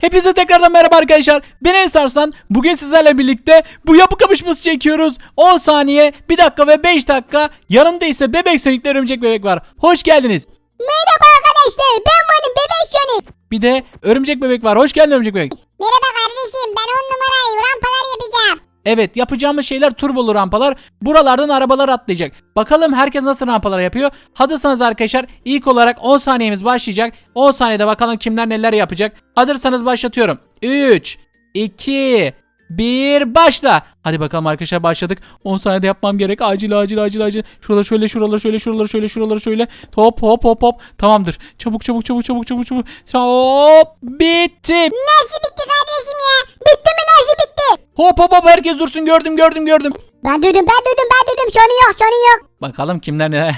Hepinize tekrardan merhaba arkadaşlar. Ben Enes Arslan. Bugün sizlerle birlikte bu yapı kapışması çekiyoruz. 10 saniye, 1 dakika ve 5 dakika. Yanımda ise bebek sönükle örümcek bebek var. Hoş geldiniz. Merhaba arkadaşlar ben varım bebek Sonic. Bir de örümcek bebek var. Hoş geldin örümcek bebek. Merhaba kardeşim ben on numarayım rampalar yapacağım. Evet yapacağımız şeyler turbolu rampalar. Buralardan arabalar atlayacak. Bakalım herkes nasıl rampalar yapıyor. Hazırsanız arkadaşlar ilk olarak 10 saniyemiz başlayacak. 10 saniyede bakalım kimler neler yapacak. Hazırsanız başlatıyorum. 3, 2, 1 başla. Hadi bakalım arkadaşlar başladık. 10 saniyede yapmam gerek. Acil acil acil acil. Şuraları şöyle şuraları şöyle şuraları şöyle şuraları şöyle. Hop hop hop hop. Tamamdır. Çabuk çabuk çabuk çabuk çabuk çabuk. Hop bitti. Nasıl bitti kardeşim ya? Bitti mi bitti? Hop hop hop herkes dursun gördüm gördüm gördüm. Ben duydum ben duydum ben duydum Sony yok Sony yok. Bakalım kimler ne.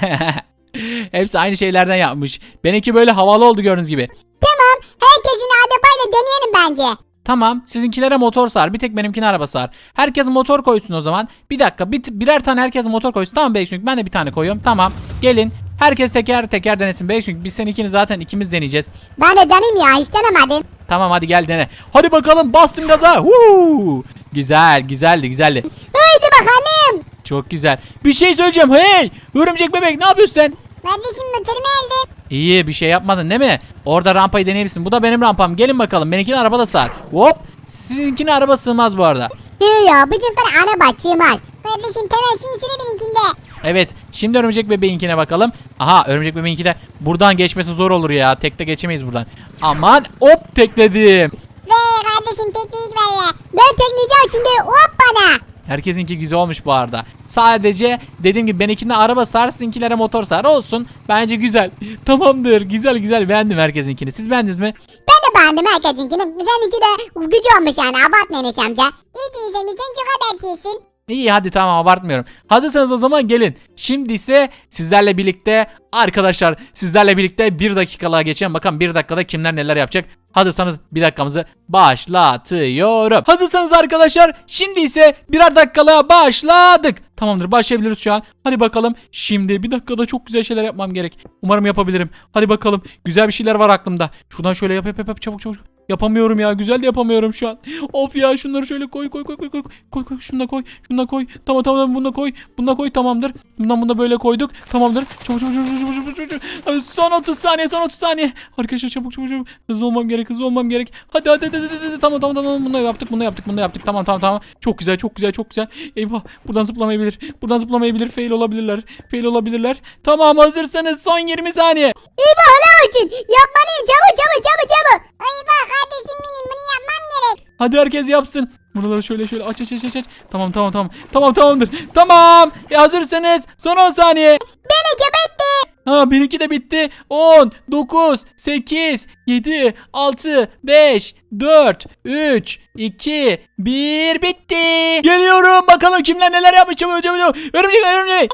Hepsi aynı şeylerden yapmış. Benimki böyle havalı oldu gördüğünüz gibi. Tamam herkesin arabayla deneyelim bence. Tamam sizinkilere motor sar. Bir tek benimkine araba sar. Herkes motor koysun o zaman. Bir dakika bir, birer tane herkes motor koysun. Tamam Beysun ben de bir tane koyuyorum. Tamam gelin. Herkes teker teker denesin. Beysun biz seninkini zaten ikimiz deneyeceğiz. Ben de deneyim ya hiç denemedim. Tamam hadi gel dene. Hadi bakalım bastım gaza. Huu! Güzel güzeldi güzeldi. Haydi bakalım. Çok güzel. Bir şey söyleyeceğim. Hey örümcek bebek ne yapıyorsun sen? Kardeşim motorumu aldım. İyi bir şey yapmadın değil mi? Orada rampayı deneyebilirsin. Bu da benim rampam. Gelin bakalım. Benimkini arabada sar. Hop. Sizinkine araba sığmaz bu arada. He ya kadar ana bahçeymiş. Kardeşim tamam şimdi sıra benimkinde. Evet. Şimdi örümcek bebeğinkine bakalım. Aha örümcek bebeğinki de buradan geçmesi zor olur ya. Tekte geçemeyiz buradan. Aman hop tekledim. Ve kardeşim teknik valla. Ben tekneyeceğim şimdi hop bana. Herkesinki güzel olmuş bu arada. Sadece dediğim gibi benimkine araba sar, sizinkilere motor sar olsun. Bence güzel. Tamamdır. Güzel güzel beğendim herkesinkini. Siz beğendiniz mi? Ben de beğendim herkesinkini. Seninki de gücü olmuş yani abartma Enes amca. İyi ki izlemişsin çok abartıyorsun. İyi hadi tamam abartmıyorum. Hazırsanız o zaman gelin. Şimdi ise sizlerle birlikte arkadaşlar sizlerle birlikte bir dakikalığa geçelim. Bakalım bir dakikada kimler neler yapacak. Hazırsanız bir dakikamızı başlatıyorum. Hazırsanız arkadaşlar şimdi ise birer dakikalığa başladık. Tamamdır başlayabiliriz şu an. Hadi bakalım. Şimdi bir dakikada çok güzel şeyler yapmam gerek. Umarım yapabilirim. Hadi bakalım. Güzel bir şeyler var aklımda. Şuradan şöyle yap yap yap, yap çabuk çabuk. Yapamıyorum ya. Güzel de yapamıyorum şu an. Of ya şunları şöyle koy koy koy koy koy. Koy koy şunu da koy. Şunu da koy. Tamam tamam bunu da koy. Bunu da koy tamamdır. Bundan bunu da böyle koyduk. Tamamdır. Çabuk çabuk çabuk çabuk çabuk çabuk. çabuk. Son 30 saniye son 30 saniye. Arkadaşlar çabuk çabuk çabuk. Hızlı olmam gerek hızlı olmam gerek. Hadi hadi hadi hadi. hadi. Tamam tamam tamam. Bunu da yaptık bunu da yaptık bunu da yaptık. Tamam tamam tamam. Çok güzel çok güzel çok güzel. Eyvah. Buradan zıplamayabilir. Buradan zıplamayabilir. Fail olabilirler. Fail olabilirler. Tamam hazırsanız son 20 saniye. İyi ne için. Yapmalıyım çabuk çabuk çabuk çabuk. Eyvah kardeşim benim bunu yapmam gerek. Hadi herkes yapsın. Buraları şöyle şöyle aç aç aç aç. aç. Tamam tamam tamam. Tamam tamamdır. Tamam. E, hazırsanız son 10 saniye. Benimki bitti. Ha benimki de bitti. 10, 9, 8, 7, 6, 5, 4, 3, 2, 1 bitti. Geliyorum. Bakalım kimler neler yapmış. Çabuk çabuk çabuk. Örümcek örümcek.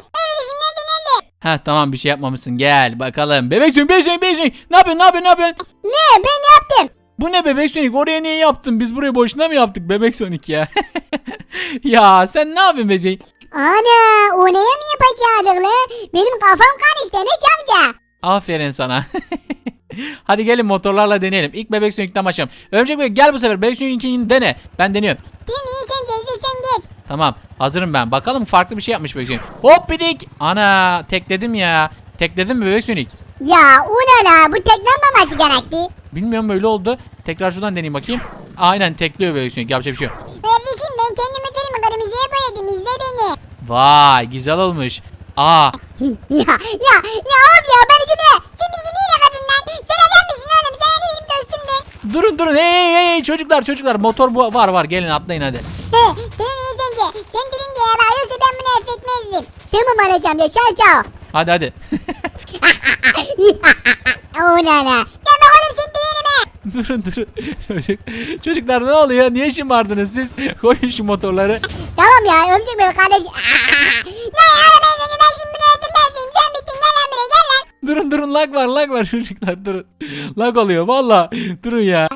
Ha tamam bir şey yapmamışsın. Gel bakalım. Bebek sönük bebek sönük bebek sönük. Ne yapıyorsun ne yapıyorsun ne yapıyorsun? Ne ben yaptım. Bu ne bebek Sonic? Oraya niye yaptın? Biz burayı boşuna mı yaptık bebek Sonic ya? ya sen ne yapıyorsun bebek? Ana o neye mi yapacaktık? Benim kafam karıştı ne amca. Aferin sana. Hadi gelin motorlarla deneyelim. İlk bebek Sonic'ten başlayalım. Örümcek bebek gel bu sefer. Bebek Sonic'inkini dene. Ben deniyorum. Değil sen cezde sen geç. Tamam hazırım ben. Bakalım farklı bir şey yapmış bebek Sonic. Hop bidik. Ana tekledim ya. Tekledim mi bebek Sonic? Ya ulan bu teklenmemesi gerekti. Bilmiyorum böyle oldu. Tekrar şuradan deneyeyim bakayım. Aynen tekliyor bebek Sonic. Yapacak bir şey yok. Kardeşim ben kendi motorumu kırmızıya boyadım izle beni. Vay güzel olmuş. Aa ya ya ya of ya beni yine. Sen beni neyle kadın lan? Sen adam mısın oğlum? Sen hani benim dostumdun. durun durun. Hey hey hey çocuklar çocuklar. Motor bu var var. Gelin atlayın hadi. He? Dedin diye bağırıyorsa ben bunu affetmezdim. Tamam anacığım ya çao çao. Hadi hadi. Ulan ha. Ya bak oğlum sen de yenime. durun durun. Çocuk, çocuklar ne oluyor? Niye şımardınız siz? Koyun şu motorları. Tamam ya ömcük benim kardeş. ne ya ben seni ben şimdi bunu öldürmezdim. Sen bittin gel lan buraya gel lan. Durun durun lag var lag var çocuklar durun. Lag oluyor valla. Durun ya.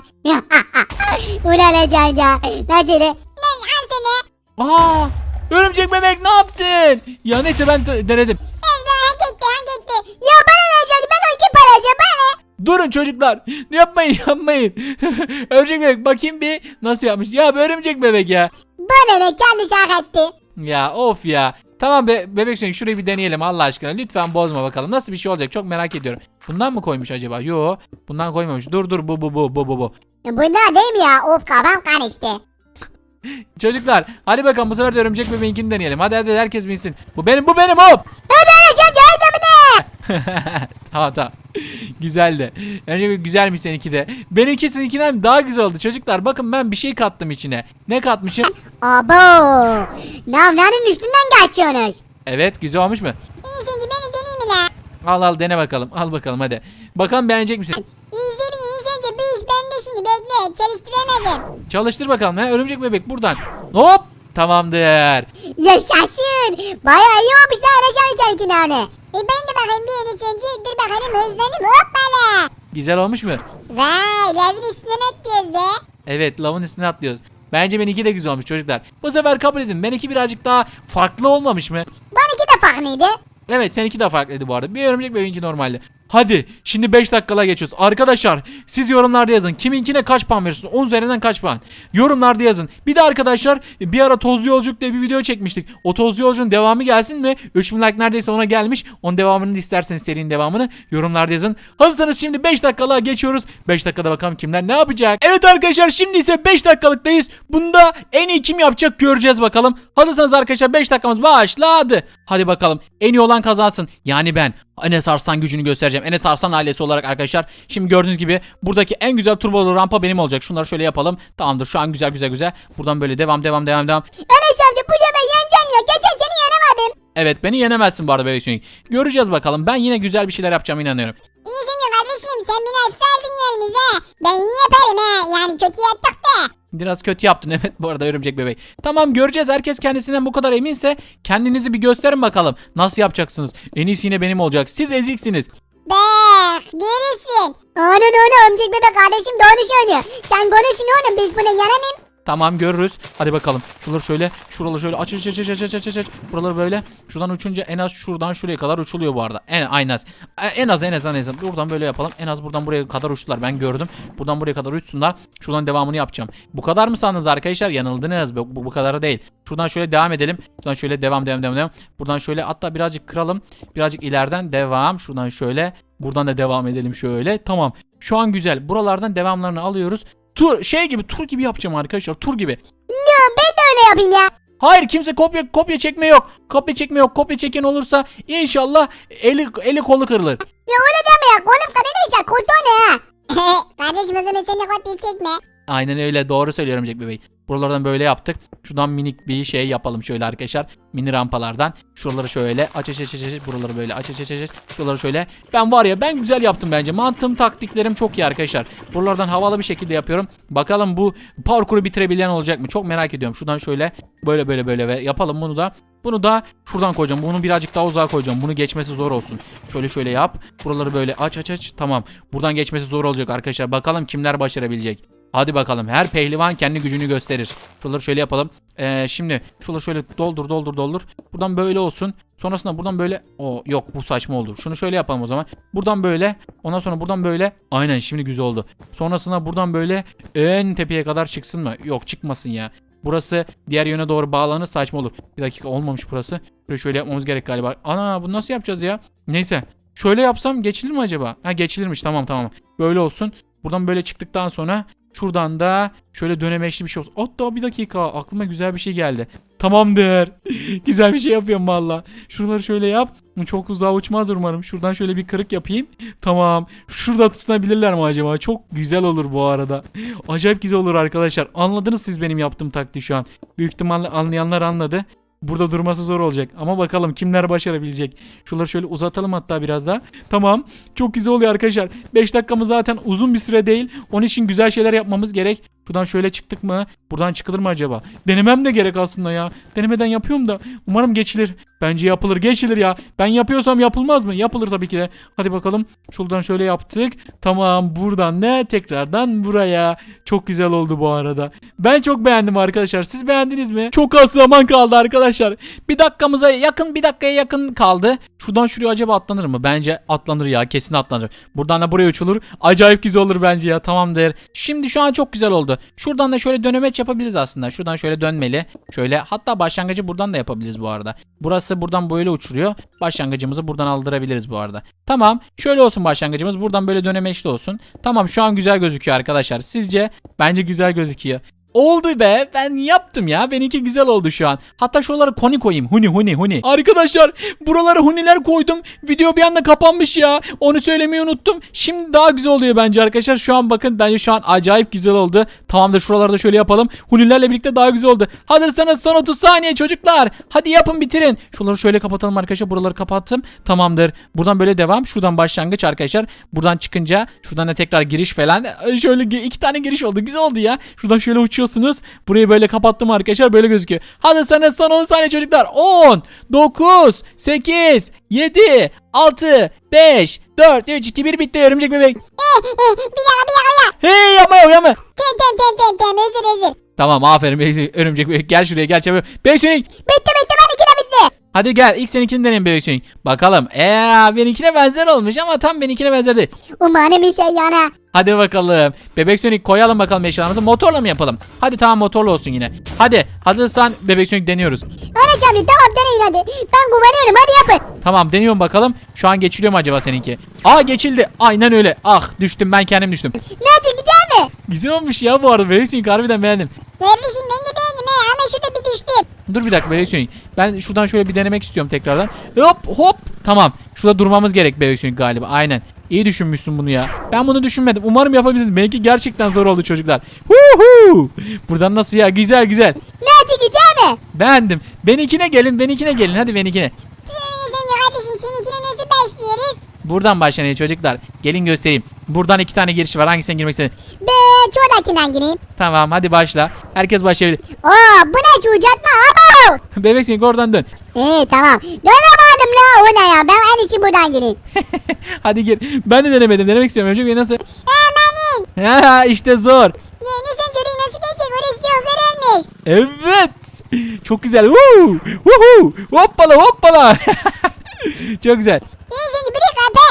Ulan Ece ya. Nasıl? Ne al seni. Aa! Örümcek bebek ne yaptın? Ya neyse ben de- denedim. Ben etti hak etti. Ya bana ne olacak ben onu kim parayacağım bana. Durun çocuklar. Yapmayın yapmayın. örümcek bebek bakayım bir nasıl yapmış. Ya bir örümcek bebek ya. Bana ne kendi şaka etti. Ya of ya. Tamam be bebek sönük şurayı bir deneyelim Allah aşkına. Lütfen bozma bakalım. Nasıl bir şey olacak çok merak ediyorum. Bundan mı koymuş acaba? Yo. Bundan koymamış. Dur dur bu bu bu bu bu bu. Bunlar değil mi ya? Of kafam karıştı. Çocuklar hadi bakalım bu sefer de örümcek bebeğinkini deneyelim. Hadi hadi herkes binsin. Bu benim bu benim hop. Ömer Hocam yardım ne? tamam tamam. Güzeldi. Önce bir güzelmiş seninki de. Benimki seninkinden daha güzel oldu çocuklar. Bakın ben bir şey kattım içine. Ne katmışım? Abo. Navlanın üstünden geçiyorsunuz. Evet güzel olmuş mu? İyi sence beni deneyim mi la? Al al dene bakalım. Al bakalım hadi. Bakalım beğenecek misin? İyi bekle çalıştıramadım. Çalıştır bakalım. He, örümcek bebek buradan. Hop. Tamamdır. Yaşasın. Bayağı iyi olmuş da amca içerikini onu. E ben de bakayım bir amca dur bakalım hızlanayım hoppala. Güzel olmuş mu? Vay lavin üstüne ettiyiz be. Evet lavın üstüne atlıyoruz. Bence benimki de güzel olmuş çocuklar. Bu sefer kabul edin. Benimki birazcık daha farklı olmamış mı? Benimki de farklıydı. Evet seninki de farklıydı bu arada. Bir örümcek benimki normalde. Hadi şimdi 5 dakikala geçiyoruz. Arkadaşlar siz yorumlarda yazın. Kiminkine kaç puan veriyorsunuz? 10 üzerinden kaç puan? Yorumlarda yazın. Bir de arkadaşlar bir ara Tozlu Yolculuk diye bir video çekmiştik. O Tozlu Yolculuğun devamı gelsin mi? 3000 like neredeyse ona gelmiş. Onun devamını da isterseniz serinin devamını yorumlarda yazın. Hazırsanız şimdi 5 dakikalığa geçiyoruz. 5 dakikada bakalım kimler ne yapacak? Evet arkadaşlar şimdi ise 5 dakikalıktayız. Bunda en iyi kim yapacak göreceğiz bakalım. Hazırsanız arkadaşlar 5 dakikamız başladı. Hadi bakalım en iyi olan kazansın. Yani ben Enes Arslan gücünü göstereceğim. Enes Arslan ailesi olarak arkadaşlar. Şimdi gördüğünüz gibi buradaki en güzel turbolu rampa benim olacak. Şunları şöyle yapalım. Tamamdır şu an güzel güzel güzel. Buradan böyle devam devam devam devam. Enes amca bu sefer yeneceğim ya. Geçen seni yenemedim. Evet beni yenemezsin bu arada bebek Sonic. Göreceğiz bakalım. Ben yine güzel bir şeyler yapacağım inanıyorum. İyi sence kardeşim sen beni ısrardın yerimize. Ben iyi yaparım he. Yani kötü yaptık de. Biraz kötü yaptın evet bu arada örümcek bebek. Tamam göreceğiz herkes kendisinden bu kadar eminse kendinizi bir gösterin bakalım. Nasıl yapacaksınız? En iyisi yine benim olacak. Siz eziksiniz birisin. Anam anam amcık bebek kardeşim doğru söylüyor. Sen konuşun oğlum biz buna yananım. Tamam görürüz. Hadi bakalım. Şuraları şöyle, şuraları şöyle aç aç aç aç aç aç aç. Buraları böyle. Şuradan uçunca en az şuradan şuraya kadar uçuluyor bu arada. En en az. En az en az en az. Buradan böyle yapalım. En az buradan buraya kadar uçtular. Ben gördüm. Buradan buraya kadar uçsunlar. Şuradan devamını yapacağım. Bu kadar mı sandınız arkadaşlar? Yanıldınız. Bu, bu, bu kadar değil. Şuradan şöyle devam edelim. Şuradan şöyle devam devam devam. Buradan şöyle hatta birazcık kıralım. Birazcık ileriden devam. Şuradan şöyle Buradan da devam edelim şöyle. Tamam. Şu an güzel. Buralardan devamlarını alıyoruz. Tur şey gibi tur gibi yapacağım arkadaşlar. Tur gibi. Ya ben de öyle yapayım ya. Hayır kimse kopya kopya çekme yok. Kopya çekme yok. Kopya çeken olursa inşallah eli eli kolu kırılır. Ya öyle deme ya. Kolum kadar neyse kurtu ne. Kardeşim o zaman sen de kopya çekme. Aynen öyle doğru söylüyorum Jack bebeği. Buralardan böyle yaptık. Şuradan minik bir şey yapalım şöyle arkadaşlar. Mini rampalardan. Şuraları şöyle aç aç aç aç. Buraları böyle aç aç aç. aç. Şuraları şöyle. Ben var ya ben güzel yaptım bence. Mantığım taktiklerim çok iyi arkadaşlar. Buralardan havalı bir şekilde yapıyorum. Bakalım bu parkuru bitirebilen olacak mı? Çok merak ediyorum. Şuradan şöyle böyle böyle böyle ve yapalım bunu da. Bunu da şuradan koyacağım. Bunu birazcık daha uzağa koyacağım. Bunu geçmesi zor olsun. Şöyle şöyle yap. Buraları böyle aç aç aç. Tamam. Buradan geçmesi zor olacak arkadaşlar. Bakalım kimler başarabilecek. Hadi bakalım. Her pehlivan kendi gücünü gösterir. Şuraları şöyle yapalım. Ee, şimdi şuraları şöyle doldur doldur doldur. Buradan böyle olsun. Sonrasında buradan böyle. O yok bu saçma oldu. Şunu şöyle yapalım o zaman. Buradan böyle. Ondan sonra buradan böyle. Aynen şimdi güzel oldu. Sonrasında buradan böyle en tepeye kadar çıksın mı? Yok çıkmasın ya. Burası diğer yöne doğru bağlanır saçma olur. Bir dakika olmamış burası. Şöyle şöyle yapmamız gerek galiba. Ana bunu nasıl yapacağız ya? Neyse. Şöyle yapsam geçilir mi acaba? Ha geçilirmiş tamam tamam. Böyle olsun. Buradan böyle çıktıktan sonra şuradan da şöyle dönemeçli bir şey olsun. Hatta bir dakika aklıma güzel bir şey geldi. Tamamdır. güzel bir şey yapıyorum valla. Şuraları şöyle yap. Çok uzağa uçmaz umarım. Şuradan şöyle bir kırık yapayım. Tamam. Şurada tutunabilirler mi acaba? Çok güzel olur bu arada. Acayip güzel olur arkadaşlar. Anladınız siz benim yaptığım taktiği şu an. Büyük ihtimalle anlayanlar anladı. Burada durması zor olacak. Ama bakalım kimler başarabilecek. Şuraları şöyle uzatalım hatta biraz daha. Tamam. Çok güzel oluyor arkadaşlar. 5 dakikamız zaten uzun bir süre değil. Onun için güzel şeyler yapmamız gerek. Şuradan şöyle çıktık mı? Buradan çıkılır mı acaba? Denemem de gerek aslında ya. Denemeden yapıyorum da. Umarım geçilir. Bence yapılır geçilir ya. Ben yapıyorsam yapılmaz mı? Yapılır tabii ki de. Hadi bakalım. Şuradan şöyle yaptık. Tamam buradan ne? Tekrardan buraya. Çok güzel oldu bu arada. Ben çok beğendim arkadaşlar. Siz beğendiniz mi? Çok az zaman kaldı arkadaşlar. Bir dakikamıza yakın bir dakikaya yakın kaldı. Şuradan şuraya acaba atlanır mı? Bence atlanır ya. Kesin atlanır. Buradan da buraya uçulur. Acayip güzel olur bence ya. Tamamdır. Şimdi şu an çok güzel oldu. Şuradan da şöyle dönemeç yapabiliriz aslında. Şuradan şöyle dönmeli. Şöyle hatta başlangıcı buradan da yapabiliriz bu arada. Burası buradan böyle uçuruyor. Başlangıcımızı buradan aldırabiliriz bu arada. Tamam. Şöyle olsun başlangıcımız. Buradan böyle dönemeçli olsun. Tamam şu an güzel gözüküyor arkadaşlar. Sizce? Bence güzel gözüküyor. Oldu be. Ben yaptım ya. Benimki güzel oldu şu an. Hatta şuralara koni koyayım. Huni huni huni. Arkadaşlar buralara huniler koydum. Video bir anda kapanmış ya. Onu söylemeyi unuttum. Şimdi daha güzel oluyor bence arkadaşlar. Şu an bakın bence şu an acayip güzel oldu. Tamamdır şuralarda şöyle yapalım. Hunilerle birlikte daha güzel oldu. Hazırsanız son 30 saniye çocuklar. Hadi yapın bitirin. Şuraları şöyle kapatalım arkadaşlar. Buraları kapattım. Tamamdır. Buradan böyle devam. Şuradan başlangıç arkadaşlar. Buradan çıkınca şuradan da tekrar giriş falan. Şöyle iki tane giriş oldu. Güzel oldu ya. Şuradan şöyle uçuyorsunuz. Burayı böyle kapattım arkadaşlar. Böyle gözüküyor. Hazırsanız son 10 saniye çocuklar. 10, 9, 8, 7, 6, 5, 4, 3, 2, 1 bitti. Örümcek bebek. Eh, eh, bir dakika bir dakika bir. Hey yapma yapma. Tamam tamam tamam tamam tamam özür özür. Tamam aferin örümcek bebek. Gel şuraya gel çabuk. Bebek Sonic. Bitti bitti. Hadi gel ilk seninkini deneyin bebek Sonic. Bakalım. Eee benimkine benzer olmuş ama tam benimkine benzer değil. Umarım bir şey yana. Hadi bakalım. Bebek Sonic koyalım bakalım eşyalarımızı. Motorla mı yapalım? Hadi tamam motorla olsun yine. Hadi hazırsan Bebek Sonic deniyoruz. Anaç abi tamam deneyin hadi. Ben güveniyorum hadi yapın. Tamam deniyorum bakalım. Şu an geçiliyor mu acaba seninki? Aa geçildi. Aynen öyle. Ah düştüm ben kendim düştüm. Ne güzel mi? Güzel olmuş ya bu arada Bebek Sonic harbiden beğendim. Kardeşim ben de beğendim he ama şurada bir düştüm. Dur bir dakika Bebek Sonic. Ben şuradan şöyle bir denemek istiyorum tekrardan. Hop hop. Tamam. Şurada durmamız gerek Bebek Sonic galiba. Aynen. İyi düşünmüşsün bunu ya. Ben bunu düşünmedim. Umarım yapabilirsiniz. Benimki gerçekten zor oldu çocuklar. Huhu. Buradan nasıl ya? Güzel güzel. Ne güzel mi? Beğendim. Benimkine gelin. Benimkine gelin. Hadi benimkine. Buradan başlayın çocuklar. Gelin göstereyim. Buradan iki tane giriş var. Hangisine girmek istedin? Ben çoğundakinden gireyim. Tamam hadi başla. Herkes başlayabilir. Oo bu ne şu uçatma abo. Bebek oradan dön. İyi tamam. Dönemedim la o ne ya ben en iyisi buradan gireyim. hadi gir. Ben de denemedim. Denemek istiyorum. Önce bir nasıl? Hemenin. Ha işte zor. Yeni göreyim nasıl geçecek orası çok olmuş. Evet. Çok güzel. Woo! Woohoo! Hoppala hoppala. Çok güzel. İyi seni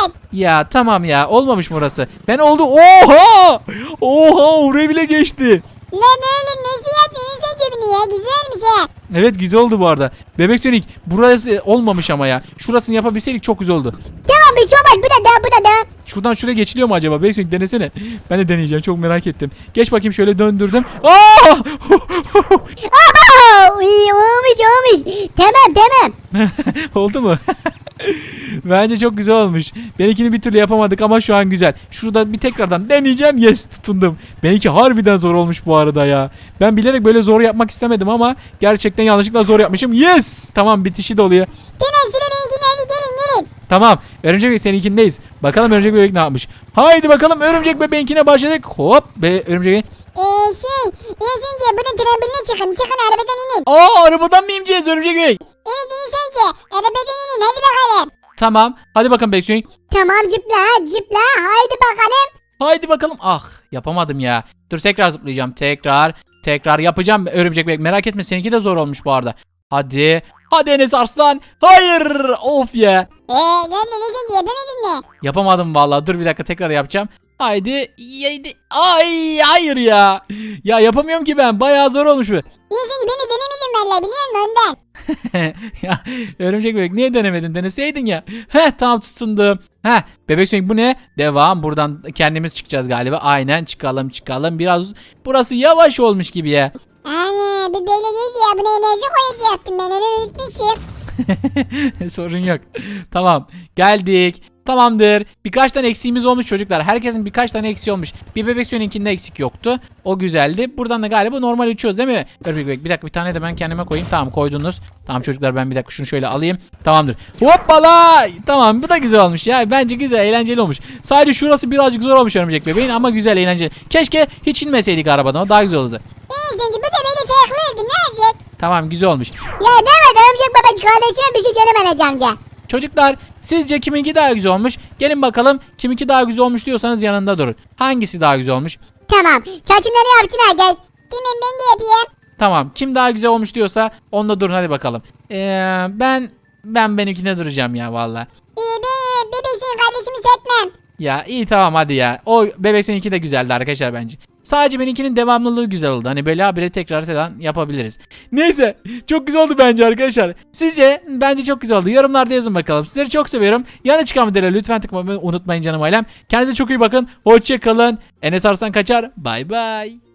kapat. Ya tamam ya. Olmamış mı orası? Ben oldu. Oha! Oha! Oraya bile geçti. Lan oğlum nasıl yaptın sen cebini ya güzelmiş ha. Evet güzel oldu bu arada. Bebek Sonic burası olmamış ama ya. Şurasını yapabilseydik çok güzel oldu. Tamam bir olmaz burada da burada da. Şuradan şuraya geçiliyor mu acaba? Bebek Sonic denesene. Ben de deneyeceğim. Çok merak ettim. Geç bakayım şöyle döndürdüm. Aa! Abo iyi olmuş olmuş. Tamam tamam. Oldu mu? Bence çok güzel olmuş. Benimkini bir türlü yapamadık ama şu an güzel. Şurada bir tekrardan deneyeceğim. Yes tutundum. Benimki harbiden zor olmuş bu arada ya. Ben bilerek böyle zor yapmak istemedim ama gerçekten yanlışlıkla zor yapmışım. Yes! Tamam bitişi de oluyor. Tamam sıra benimkine hadi gelin gelin. Tamam. Örümcek bebek seninkindeyiz. Bakalım örümcek bebek ne yapmış. Haydi bakalım örümcek bebeğinkine başladık. Hop be örümcek bebek. Eee şey Yasince burada tramboline çıkın çıkın arabadan inin. Aa arabadan mı ineceğiz örümcek bebek? Evet insence arabadan inin hadi bakalım. Tamam. Hadi bakalım bebek Sonic. Tamam cıpla cıpla haydi bakalım. Haydi bakalım. Ah yapamadım ya. Dur tekrar zıplayacağım. Tekrar. Tekrar yapacağım örümcek bebek. Merak etme seninki de zor olmuş bu arada. Hadi. Hadi Enes Arslan. Hayır. Of ya. Eee lan Yasince yapamedin mi? Yapamadım vallahi. Dur bir dakika tekrar yapacağım. Haydi. Haydi. Ay hayır ya. Ya yapamıyorum ki ben. Bayağı zor olmuş bu. Yasince beni denemedim valla biliyor musun ondan. ya örümcek bebek niye denemedin? Deneseydin ya. Heh tam tutundum. Heh bebek sönük bu ne? Devam. Buradan kendimiz çıkacağız galiba. Aynen çıkalım çıkalım. Biraz burası yavaş olmuş gibi ya. Ana bu böyle değil ya buna enerji koyacaktım ben onu unutmuşum. Sorun yok. Tamam. Geldik. Tamamdır. Birkaç tane eksiğimiz olmuş çocuklar. Herkesin birkaç tane eksiği olmuş. Bir bebek suyunkinde eksik yoktu. O güzeldi. Buradan da galiba normal uçuyoruz değil mi? Dur bir, bebek. bir dakika bir tane de ben kendime koyayım. Tamam koydunuz. Tamam çocuklar ben bir dakika şunu şöyle alayım. Tamamdır. Hoppala. Tamam bu da güzel olmuş ya. Bence güzel eğlenceli olmuş. Sadece şurası birazcık zor olmuş örümcek bebeğin ama güzel eğlenceli. Keşke hiç inmeseydik arabadan. O daha güzel olurdu. Yasince bu da böyle farklıydı ne olacak? Tamam güzel olmuş. Ya deme örümcek babacık kardeşime bir şey söyleme Enes amca. Çocuklar sizce kiminki daha güzel olmuş? Gelin bakalım kiminki daha güzel olmuş diyorsanız yanında durun. Hangisi daha güzel olmuş? Tamam saçımları yapsın herkes. Tamam ben de yapayım. Tamam kim daha güzel olmuş diyorsa onda durun hadi bakalım. Ee, ben ben benimkine duracağım ya valla. Ee, be, bebeksin kardeşimi sekmem. Ya iyi tamam hadi ya. O bebek seninki de güzeldi arkadaşlar bence. Sadece benimkinin devamlılığı güzel oldu. Hani böyle habire tekrar falan yapabiliriz. Neyse çok güzel oldu bence arkadaşlar. Sizce bence çok güzel oldu. Yorumlarda yazın bakalım. Sizleri çok seviyorum. Yana çıkan videoları lütfen tıklamayı unutmayın canım ailem. Kendinize çok iyi bakın. Hoşça kalın. Enes Arslan kaçar. Bay bay.